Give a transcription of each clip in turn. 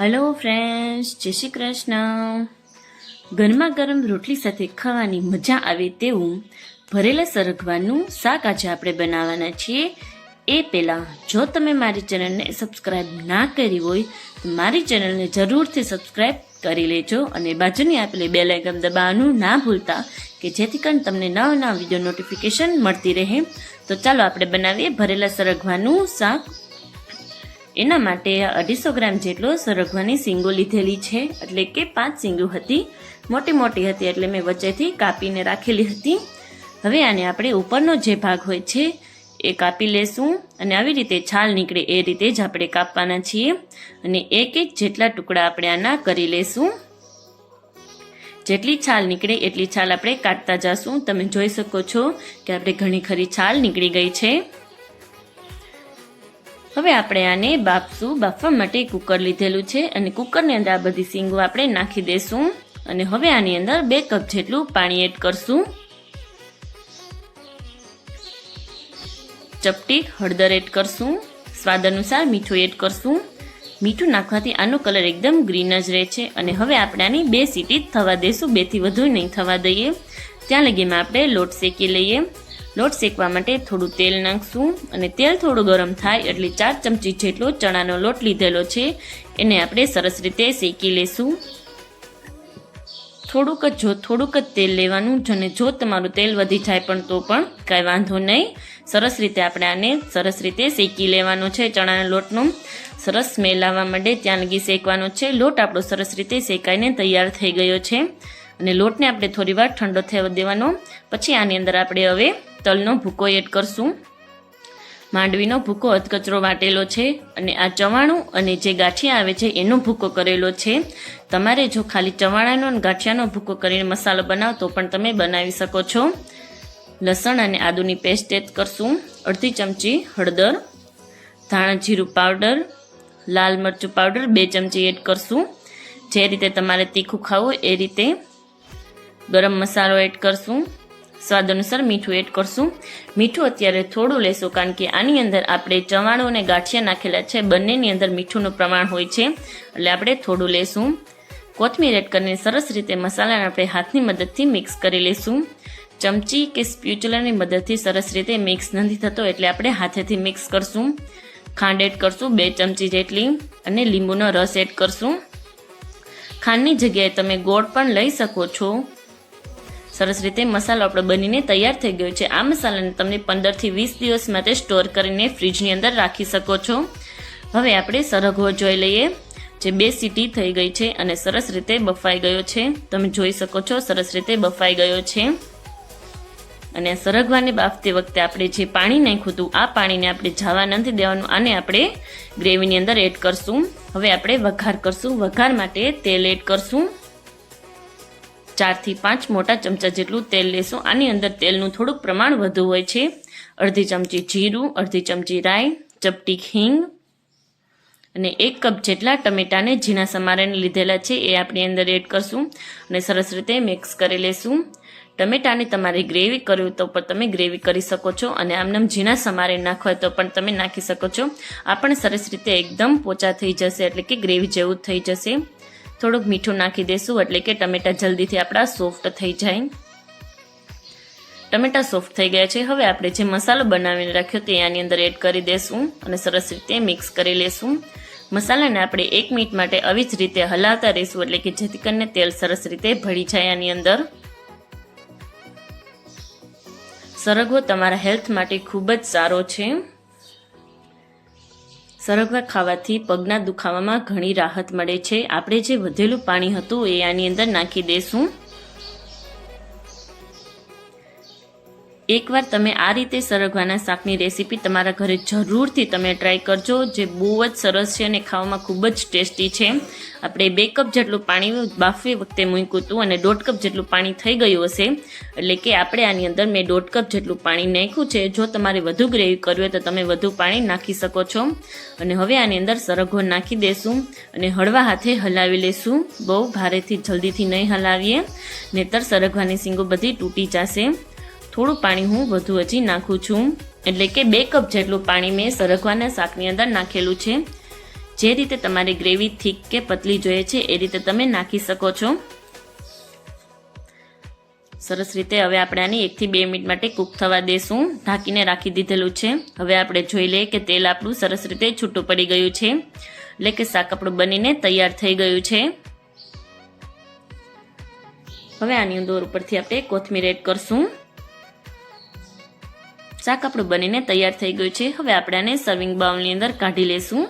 Hello friends જય શ્રી કૃષ્ણ. ગરમા ગરમ રોટલી સાથે ખાવાની મજા આવે તેવું ભરેલા સરગવાનું શાક આજે આપણે બનાવવાના છીએ. એ પહેલાં, જો તમે મારી ચેનલને સબસ્ક્રાઈબ ના કરી હોય, તો મારી ચેનલને જરૂરથી સબસ્ક્રાઈબ કરી લેજો અને બાજુની આપેલી બે લાઇકન દબાવવાનું ના ભૂલતા, કે જેથી કરીને તમને નવા નવા વીડિયો નોટિફિકેશન મળતી રહે. તો ચાલો આપણે બનાવીએ ભરેલા સરગવાનું શાક. એના માટે અઢીસો ગ્રામ જેટલો સરગવાની સિંગો લીધેલી છે. એટલે કે પાંચ સિંગો હતી. મોટી મોટી હતી એટલે મેં વચ્ચેથી કાપીને રાખેલી હતી. હવે આને આપણે ઉપરનો જે ભાગ હોય છે, એ કાપી લેશું અને આવી રીતે છાલ નીકળે એ રીતે જ આપણે કાપવાના છીએ. અને એક એક જેટલા ટુકડા આપણે આના કરી લેશું. જેટલી છાલ નીકળે એટલી છાલ આપણે કાઢતા જશું. તમે જોઈ શકો છો કે આપણે ઘણી ખરી છાલ નીકળી ગઈ છે. હવે આપણે આને બાફશું. બાફવા માટે કુકર લીધેલું છે અને કુકરની અંદર આ બધી સીંગો આપણે નાખી દઈશું અને હવે આની અંદર બે કપ જેટલું પાણી એડ કરશું. ચપટી હળદર એડ કરશું. સ્વાદ અનુસાર મીઠું એડ કરશું. મીઠું નાખવાથી આનો કલર એકદમ ગ્રીન જ રહે છે. અને હવે આપણે આની બે સીટી થવા દઈશું બેથી વધુ નહીં થવા દઈએ. ત્યાં લગીમાં આપણે લોટ શેકી લઈએ. લોટ શેકવા માટે થોડું તેલ નાખશું અને તેલ થોડું ગરમ થાય એટલે ચાર ચમચી જેટલો ચણાનો લોટ લીધેલો છે. એને આપણે સરસ રીતે શેકી લેશું. થોડુંક જ જો, થોડુંક જ તેલ લેવાનું અને જો તમારું તેલ વધી જાય પણ તો પણ કાંઈ વાંધો નહીં. સરસ રીતે આપણે આને સરસ રીતે શેકી લેવાનો છે ચણાના લોટનો. સરસ સ્મેલ આવવા માટે ત્યાં લગી શેકવાનો છે. લોટ આપણો સરસ રીતે શેકાઈને તૈયાર થઈ ગયો છે. અને લોટને આપણે થોડીવાર ઠંડો થવા દેવાનો. પછી આની અંદર આપણે હવે તલનો ભૂકો એડ કરશું. માંડવીનો ભૂકો અધકચરો વાટેલો છે અને આ ચવાણું અને જે ગાંઠિયા આવે છે એનો ભૂકો કરેલો છે. તમારે જો ખાલી ચવાણાનો અને ગાંઠિયાનો ભૂકો કરીને મસાલો બનાવો તો પણ તમે બનાવી શકો છો. લસણ અને આદુની પેસ્ટ એડ કરશું. અડધી ચમચી હળદર, ધાણા જીરું પાવડર, લાલ મરચું પાવડર બે ચમચી એડ કરશું. જે રીતે તમારે તીખું ખાવું એ રીતે ગરમ મસાલો એડ કરશું. સ્વાદ અનુસાર મીઠું એડ કરશું. મીઠું અત્યારે થોડું લેશું કારણ કે આની અંદર આપણે ચવાણું અને ગાંઠિયા નાખેલા છે. બંનેની અંદર મીઠુંનું પ્રમાણ હોય છે. એટલે આપણે થોડું લેશું. કોથમીર એડ કરીને સરસ રીતે મસાલાને આપણે હાથની મદદથી મિક્સ કરી લઈશું ચમચી કે સ્પ્યુચલરની મદદથી સરસ રીતે મિક્સ નથી થતો એટલે આપણે હાથેથી મિક્સ કરશું. ખાંડ એડ કરશું બે ચમચી જેટલી અને લીંબુનો રસ એડ કરશું. ખાંડની જગ્યાએ તમે ગોળ પણ લઈ શકો છો. સરસ રીતે મસાલો આપણો બનીને તૈયાર થઈ ગયો છે. આ મસાલાને તમે પંદરથી વીસ દિવસ માટે સ્ટોર કરીને ફ્રીજની અંદર રાખી શકો છો. હવે આપણે સરગવો જોઈ લઈએ. જે બે સીટી થઈ ગઈ છે અને સરસ રીતે બફાઈ ગયો છે. તમે જોઈ શકો છો સરસ રીતે બફાઈ ગયો છે. અને સરગવાને બાફતી વખતે આપણે જે પાણી નાખ્યું હતું, આ પાણીને આપણે જવા નથી દેવાનું. આને આપણે ગ્રેવીની અંદર એડ કરશું. હવે આપણે વઘાર કરશું. વઘાર માટે તેલ એડ કરશું. ચારથી પાંચ મોટા ચમચા જેટલું તેલ લેશું. આની અંદર તેલનું થોડુંક પ્રમાણ વધુ હોય છે. અડધી ચમચી જીરું, અડધી ચમચી રાઈ, ચપટી હિંગ અને એક કપ જેટલા ટમેટાને ઝીણા સમારીને લીધેલા છે. એ આપણે અંદર એડ કરશું અને સરસ રીતે મિક્સ કરી લેશું. ટમેટાને તમારે ગ્રેવી કરવી તો પણ તમે ગ્રેવી કરી શકો છો અને આમનામ ઝીણા સમારે નાખવા તો પણ તમે નાખી શકો છો. આ પણ સરસ રીતે એકદમ પોચા થઈ જશે એટલે કે ગ્રેવી જેવું થઈ જશે. થોડુંક મીઠું નાખી દેશું એટલે કે ટમેટા જલ્દીથી આપણા સોફ્ટ થઈ જાય. ટમેટા સોફ્ટ થઈ ગયા છે. હવે આપણે જે મસાલો બનાવીને રાખ્યો તે આની અંદર એડ કરી દેશું અને સરસ રીતે મિક્સ કરી લેશું. મસાલાને આપણે એક મિનિટ માટે આવી જ રીતે હલાવતા રહીશું એટલે કે જેથી કરીને તેલ સરસ રીતે ભળી જાય આની અંદર. સરગવો તમારા હેલ્થ માટે ખૂબ જ સારો છે. સરગવા ખાવાથી પગના દુખાવામાં ઘણી રાહત મળે છે. આપણે જે વધેલું પાણી હતું એ આની અંદર નાખી દઈશું એકવાર તમે આ રીતે સરગવાના શાકની રેસીપી તમારા ઘરે જરૂરથી તમે ટ્રાય કરજો, જે બહુ જ સરસ છે અને ખાવામાં ખૂબ જ ટેસ્ટી છે. આપણે બે કપ જેટલું પાણી બાફવી વખતે મૂક્યું હતું અને દોઢ કપ જેટલું પાણી થઈ ગયું હશે. એટલે કે આપણે આની અંદર મેં દોઢ કપ જેટલું પાણી નાખ્યું છે. જો તમારે વધુ ગ્રેવી કરવી હોય તો તમે વધુ પાણી નાખી શકો છો. અને હવે આની અંદર સરગવો નાખી દેશું અને હળવા હાથે હલાવી લેશું. બહુ ભારેથી જલ્દીથી નહીં હલાવીએ. નહીતર સરગવાની સીંગો બધી તૂટી જશે. થોડું પાણી હું વધુ હજી નાખું છું. એટલે કે બે કપ જેટલું પાણી મેં સરગવાના શાકની અંદર નાખેલું છે. જે રીતે તમારી ગ્રેવી થીક કે પતલી જોઈએ છે, એ રીતે તમે નાખી શકો છો. સરસ રીતે હવે આપણે આની એકથી બે મિનિટ માટે કૂક થવા દેશું. ઢાંકીને રાખી દીધેલું છે. હવે આપણે જોઈ લઈએ કે તેલ આપણું સરસ રીતે છૂટું પડી ગયું છે. એટલે કે શાક આપણું બનીને તૈયાર થઈ ગયું છે. હવે આની અંદર ઉપરથી આપણે કોથમીર એડ કરશું. શાક આપણું બનીને તૈયાર થઈ ગયું છે. હવે આપણે આને સર્વિંગ બાઉલની અંદર કાઢી લેશું.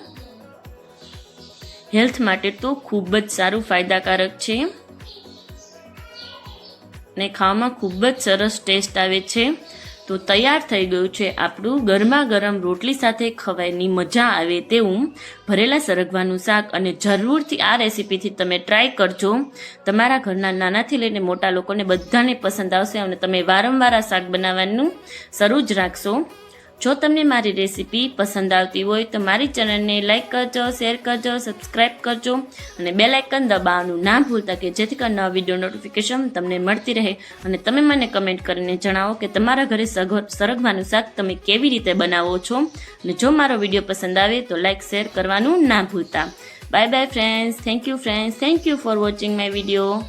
હેલ્થ માટે તો ખૂબ જ સારું ફાયદાકારક છે. ને ખાવામાં ખૂબ જ સરસ ટેસ્ટ આવે છે. તો તૈયાર થઈ ગયું છે આપણું ગરમા ગરમ રોટલી સાથે ખવાયની મજા આવે તેવું ભરેલા સરગવાનું શાક અને જરૂરથી આ રેસીપીથી તમે ટ્રાય કરજો. તમારા ઘરના નાનાથી લઈને મોટા લોકોને બધાને પસંદ આવશે અને તમે વારંવાર આ શાક બનાવવાનું શરૂ જ રાખશો. જો તમને મારી રેસીપી પસંદ આવતી હોય તો મારી ચેનલને લાઇક કરજો, શેર કરજો, સબસ્ક્રાઇબ કરજો અને બેલ આઇકન દબાવવાનું ના ભૂલતા કે જેથી કરીને નવા વીડિયો નોટિફિકેશન તમને મળતી રહે. અને તમે મને કમેન્ટ કરીને જણાવો કે તમારા ઘરે સરગવાનું શાક તમે કેવી રીતે બનાવો છો. અને જો મારો વીડિયો પસંદ આવે તો લાઇક શેર કરવાનું ના ભૂલતા. Bye bye friends. Thank you friends. Thank you for watching my video.